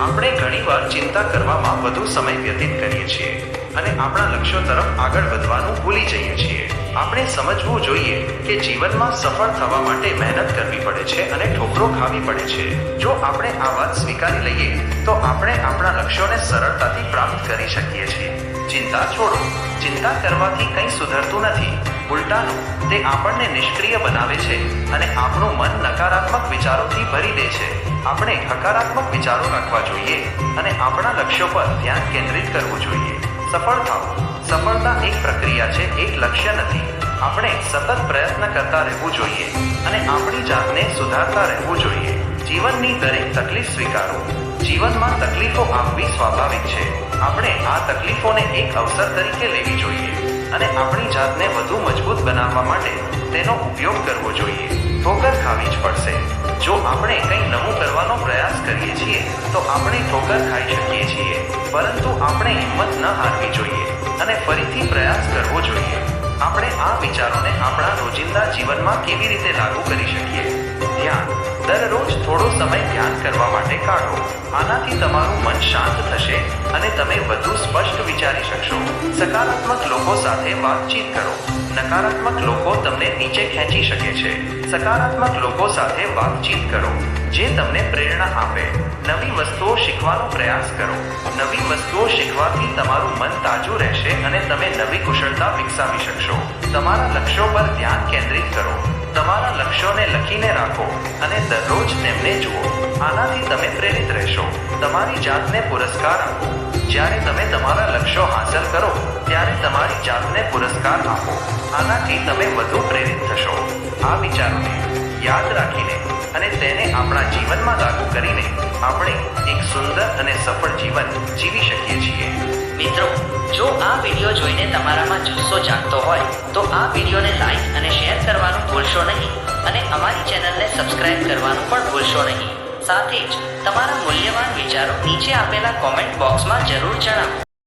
આપણે ઘણીવાર ચિંતા કરવામાં વધુ સમય વ્યતીત કરીએ છીએ અને આપણા લક્ષ્યો તરફ આગળ વધવાનું ભૂલી જઈએ છીએ. આપણે સમજવું જોઈએ કે જીવનમાં સફળ થવા માટે મહેનત કરવી પડે છે અને ઠોકરો ખાવી પડે છે. જો આપણે આ વાત સ્વીકારી લઈએ, તો આપણે આપણા લક્ષ્યોને સરળતાથી પ્રાપ્ત કરી શકીએ છીએ. ચિંતા છોડો. ચિંતા કરવાથી કંઈ સુધરતું નથી. ઉલટાનું, તે આપણને નિષ્ક્રિય બનાવે છે અને આપણું મન નકારાત્મક વિચારોથી ભરી દે છે. આપણે હકારાત્મક વિચારો રાખવા જોઈએ અને આપણા લક્ષ્યો પર ધ્યાન કેન્દ્રિત કરવું જોઈએ. સફળ થાઓ સફળતા એક પ્રક્રિયા છે, એક લક્ષ્ય નથી. આપણે સતત પ્રયત્ન કરતા રહેવું જોઈએ અને આપણી જાતને સુધારતા રહેવું જોઈએ. જીવનની દરેક તકલીફ સ્વીકારો. જીવનમાં તકલીફો આવવી સ્વાભાવિક છે. આપણે આ તકલીફોને એક અવસર તરીકે લેવી જોઈએ અને આપણી જાતને વધુ મજબૂત બનાવવા માટે તેનો ઉપયોગ કરવો જોઈએ. ઠોકર ખાવી જ પડશે. જો આપણે કંઈ નવું કરવાનો પ્રયાસ કરીએ છીએ, તો આપણે ઠોકર ખાઈ શકીએ છીએ. પરંતુ આપણે હિંમત ન હારવી જોઈએ અને ફરીથી પ્રયાસ કરવો જોઈએ. આપણે આ વિચારોને આપણા રોજિંદા જીવનમાં કેવી રીતે લાગુ કરી શકીએ? ધ્યાન, દરરોજ થોડો સમય ધ્યાન કરવા માટે કાઢો. આનાથી તમારું મન શાંત થશે અને તમે વધુ સ્પષ્ટ વિચારી શકશો. સકારાત્મક લોકો સાથે વાતચીત કરો. નકારાત્મક લોકો તમને નીચે ખેંચી શકે છે. સકારાત્મક લોકો સાથે વાતચીત કરો, જે તમને પ્રેરણા આપે. નવી વસ્તુઓ શીખવાનો પ્રયાસ કરો. નવી વસ્તુઓ શીખવાથી તમારું મન તાજું રહેશે અને તમે નવી કુશળતા વિકસાવી શકશો. તમારા લક્ષ્યો પર ધ્યાન કેન્દ્રિત કરો. તમારા લક્ષ્યોને લખીને રાખો અને દરરોજ તેમને જુઓ. આનાથી તમે પ્રેરિત રહેશો. તમારી જાતને પુરસ્કાર આપો. જ્યારે તમે તમારા લક્ષ્યો હાંસલ કરો, ત્યારે તમારી જાતને પુરસ્કાર આપો. આનાથી તમે વધુ પ્રેરિત થશો. આ વિચારોને યાદ રાખીને અને તેને આપણા જીવનમાં લાગુ કરીને આપણે એક સુંદર અને સફળ જીવન જીવી શકીએ છીએ. મિત્રો, જો આ વીડિયો જોઈને તમારામાં જુસ્સો જાગતો હોય, તો આ વિડીયોને લાઈક અને શેર કરવાનું ભૂલશો નહીં અને અમારી ચેનલને સબસ્ક્રાઇબ કરવાનું પણ ભૂલશો નહીં. સાથે જ તમારા મૂલ્યવાન વિચારો નીચે આપેલા કોમેન્ટ બોક્સમાં જરૂર જણાવો.